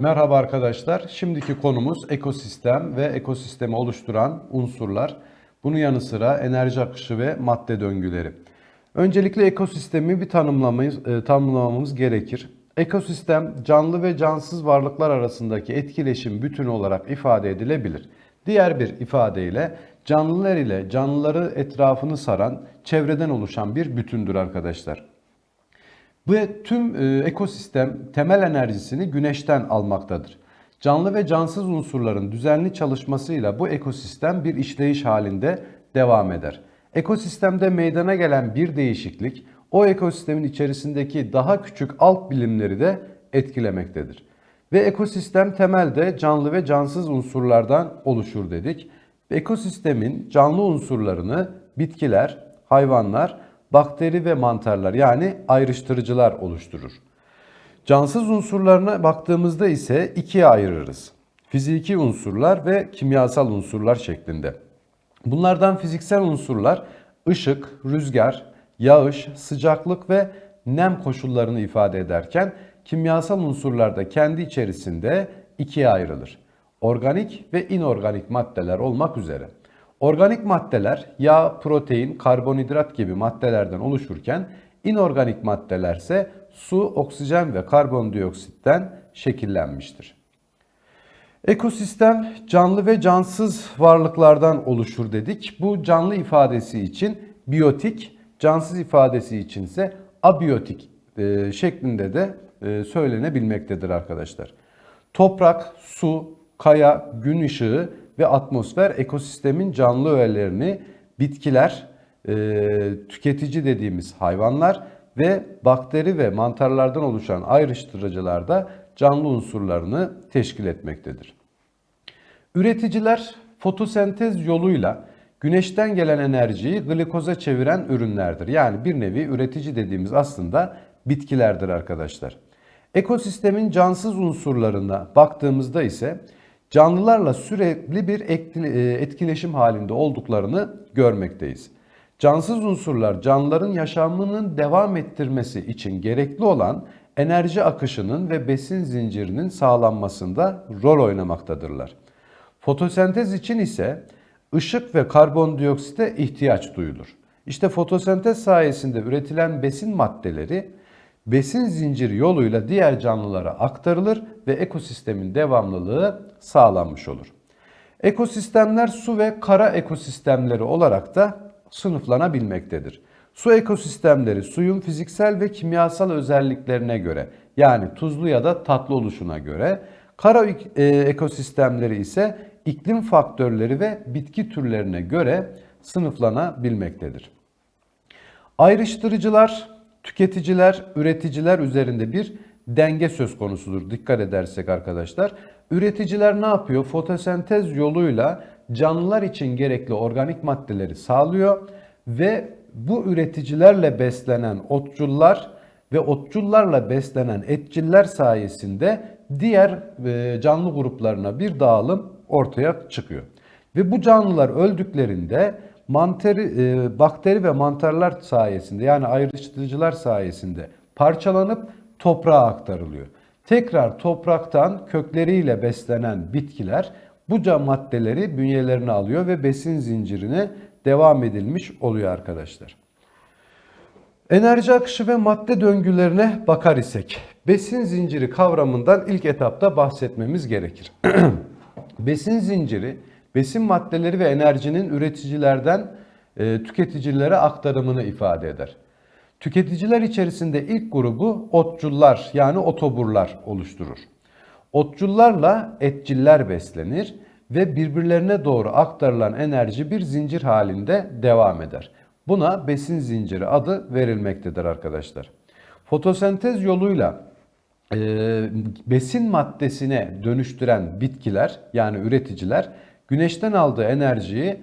Merhaba arkadaşlar. Şimdiki konumuz ekosistem ve ekosistemi oluşturan unsurlar. Bunun yanı sıra enerji akışı ve madde döngüleri. Öncelikle ekosistemi bir tanımlamamız, e, tanımlamamız gerekir. Ekosistem canlı ve cansız varlıklar arasındaki etkileşim bütünü olarak ifade edilebilir. Diğer bir ifadeyle canlılar ile canlıları etrafını saran çevreden oluşan bir bütündür arkadaşlar. Ve tüm e, ekosistem temel enerjisini güneşten almaktadır. Canlı ve cansız unsurların düzenli çalışmasıyla bu ekosistem bir işleyiş halinde devam eder. Ekosistemde meydana gelen bir değişiklik o ekosistemin içerisindeki daha küçük alt bilimleri de etkilemektedir. Ve ekosistem temelde canlı ve cansız unsurlardan oluşur dedik. Ekosistemin canlı unsurlarını bitkiler, hayvanlar, bakteri ve mantarlar yani ayrıştırıcılar oluşturur. Cansız unsurlarına baktığımızda ise ikiye ayırırız. Fiziki unsurlar ve kimyasal unsurlar şeklinde. Bunlardan fiziksel unsurlar ışık, rüzgar, yağış, sıcaklık ve nem koşullarını ifade ederken kimyasal unsurlar da kendi içerisinde ikiye ayrılır. Organik ve inorganik maddeler olmak üzere. Organik maddeler yağ, protein, karbonhidrat gibi maddelerden oluşurken inorganik maddeler ise su, oksijen ve karbondioksitten şekillenmiştir. Ekosistem canlı ve cansız varlıklardan oluşur dedik. Bu canlı ifadesi için biyotik, cansız ifadesi için ise abiyotik e, şeklinde de e, söylenebilmektedir arkadaşlar. Toprak, su, kaya, gün ışığı ve atmosfer ekosistemin canlı öğelerini bitkiler, e, tüketici dediğimiz hayvanlar ve bakteri ve mantarlardan oluşan ayrıştırıcılar da canlı unsurlarını teşkil etmektedir. Üreticiler fotosentez yoluyla güneşten gelen enerjiyi glikoza çeviren ürünlerdir. Yani bir nevi üretici dediğimiz aslında bitkilerdir arkadaşlar. Ekosistemin cansız unsurlarına baktığımızda ise canlılarla sürekli bir e, etkileşim halinde olduklarını görmekteyiz. Cansız unsurlar canlıların yaşamının devam ettirmesi için gerekli olan enerji akışının ve besin zincirinin sağlanmasında rol oynamaktadırlar. Fotosentez için ise ışık ve karbondioksite ihtiyaç duyulur. İşte fotosentez sayesinde üretilen besin maddeleri besin zinciri yoluyla diğer canlılara aktarılır ve ekosistemin devamlılığı sağlanmış olur. Ekosistemler su ve kara ekosistemleri olarak da sınıflanabilmektedir. Su ekosistemleri suyun fiziksel ve kimyasal özelliklerine göre yani tuzlu ya da tatlı oluşuna göre, kara e, ekosistemleri ise iklim faktörleri ve bitki türlerine göre sınıflanabilmektedir. Ayrıştırıcılar, tüketiciler, üreticiler üzerinde bir denge söz konusudur. Dikkat edersek arkadaşlar. Üreticiler ne yapıyor? Fotosentez yoluyla canlılar için gerekli organik maddeleri sağlıyor ve bu üreticilerle beslenen otçullar ve otçullarla beslenen etçiller sayesinde diğer e, canlı gruplarına bir dağılım ortaya çıkıyor. Ve bu canlılar öldüklerinde manteri, e, bakteri ve mantarlar sayesinde yani ayrıştırıcılar sayesinde parçalanıp toprağa aktarılıyor. Tekrar topraktan kökleriyle beslenen bitkiler bu cam maddeleri bünyelerine alıyor ve besin zincirine devam edilmiş oluyor arkadaşlar. Enerji akışı ve madde döngülerine bakar isek, besin zinciri kavramından ilk etapta bahsetmemiz gerekir. besin zinciri, besin maddeleri ve enerjinin üreticilerden e, tüketicilere aktarımını ifade eder. Tüketiciler içerisinde ilk grubu otçullar yani otoburlar oluşturur. Otçullarla etçiller beslenir ve birbirlerine doğru aktarılan enerji bir zincir halinde devam eder. Buna besin zinciri adı verilmektedir arkadaşlar. Fotosentez yoluyla e, besin maddesine dönüştüren bitkiler yani üreticiler güneşten aldığı enerjiyi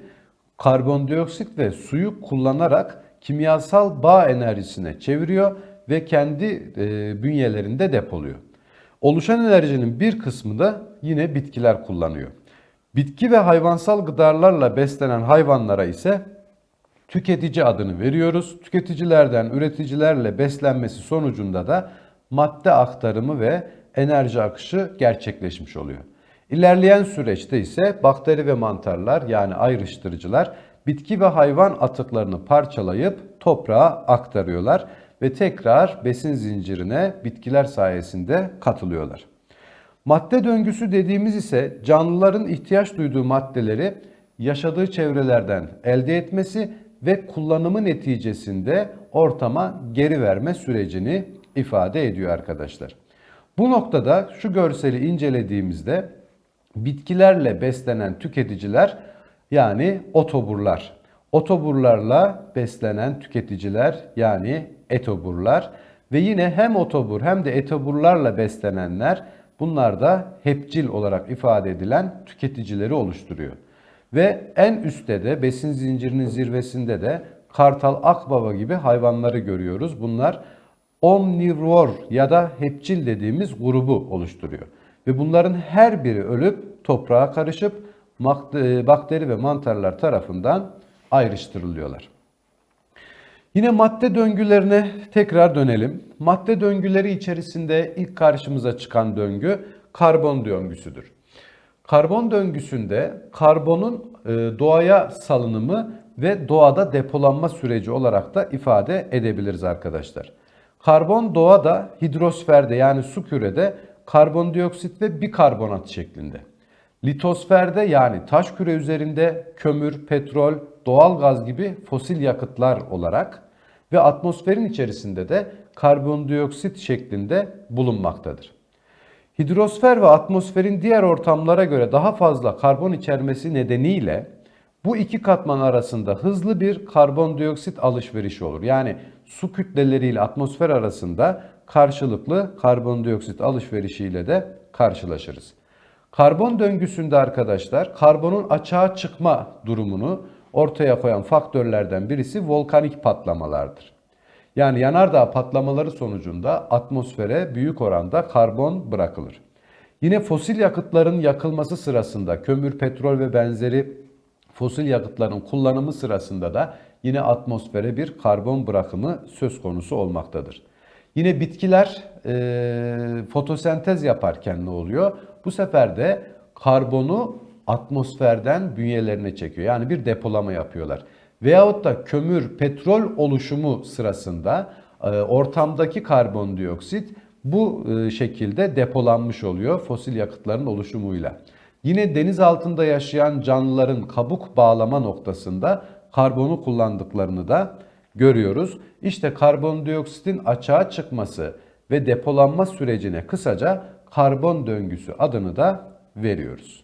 karbondioksit ve suyu kullanarak kimyasal bağ enerjisine çeviriyor ve kendi e, bünyelerinde depoluyor. Oluşan enerjinin bir kısmı da yine bitkiler kullanıyor. Bitki ve hayvansal gıdalarla beslenen hayvanlara ise tüketici adını veriyoruz. Tüketicilerden üreticilerle beslenmesi sonucunda da madde aktarımı ve enerji akışı gerçekleşmiş oluyor. İlerleyen süreçte ise bakteri ve mantarlar yani ayrıştırıcılar bitki ve hayvan atıklarını parçalayıp toprağa aktarıyorlar ve tekrar besin zincirine bitkiler sayesinde katılıyorlar. Madde döngüsü dediğimiz ise canlıların ihtiyaç duyduğu maddeleri yaşadığı çevrelerden elde etmesi ve kullanımı neticesinde ortama geri verme sürecini ifade ediyor arkadaşlar. Bu noktada şu görseli incelediğimizde bitkilerle beslenen tüketiciler yani otoburlar, otoburlarla beslenen tüketiciler yani etoburlar ve yine hem otobur hem de etoburlarla beslenenler bunlar da hepcil olarak ifade edilen tüketicileri oluşturuyor. Ve en üstte de besin zincirinin zirvesinde de kartal, akbaba gibi hayvanları görüyoruz. Bunlar omnivor ya da hepçil dediğimiz grubu oluşturuyor. Ve bunların her biri ölüp toprağa karışıp mak- bakteri ve mantarlar tarafından ayrıştırılıyorlar. Yine madde döngülerine tekrar dönelim. Madde döngüleri içerisinde ilk karşımıza çıkan döngü karbon döngüsüdür. Karbon döngüsünde karbonun e, doğaya salınımı ve doğada depolanma süreci olarak da ifade edebiliriz arkadaşlar. Karbon doğada hidrosferde yani su kürede karbondioksit ve bikarbonat şeklinde. Litosferde yani taş küre üzerinde kömür, petrol, doğal gaz gibi fosil yakıtlar olarak ve atmosferin içerisinde de karbondioksit şeklinde bulunmaktadır. Hidrosfer ve atmosferin diğer ortamlara göre daha fazla karbon içermesi nedeniyle bu iki katman arasında hızlı bir karbondioksit alışverişi olur. Yani su kütleleriyle atmosfer arasında karşılıklı karbondioksit alışverişiyle de karşılaşırız. Karbon döngüsünde arkadaşlar karbonun açığa çıkma durumunu ortaya koyan faktörlerden birisi volkanik patlamalardır. Yani yanardağ patlamaları sonucunda atmosfere büyük oranda karbon bırakılır. Yine fosil yakıtların yakılması sırasında kömür, petrol ve benzeri fosil yakıtların kullanımı sırasında da yine atmosfere bir karbon bırakımı söz konusu olmaktadır. Yine bitkiler e, fotosentez yaparken ne oluyor? Bu sefer de karbonu atmosferden bünyelerine çekiyor. Yani bir depolama yapıyorlar. Veyahut da kömür, petrol oluşumu sırasında e, ortamdaki karbondioksit bu e, şekilde depolanmış oluyor fosil yakıtların oluşumuyla. Yine deniz altında yaşayan canlıların kabuk bağlama noktasında karbonu kullandıklarını da görüyoruz. İşte karbondioksitin açığa çıkması ve depolanma sürecine kısaca karbon döngüsü adını da veriyoruz.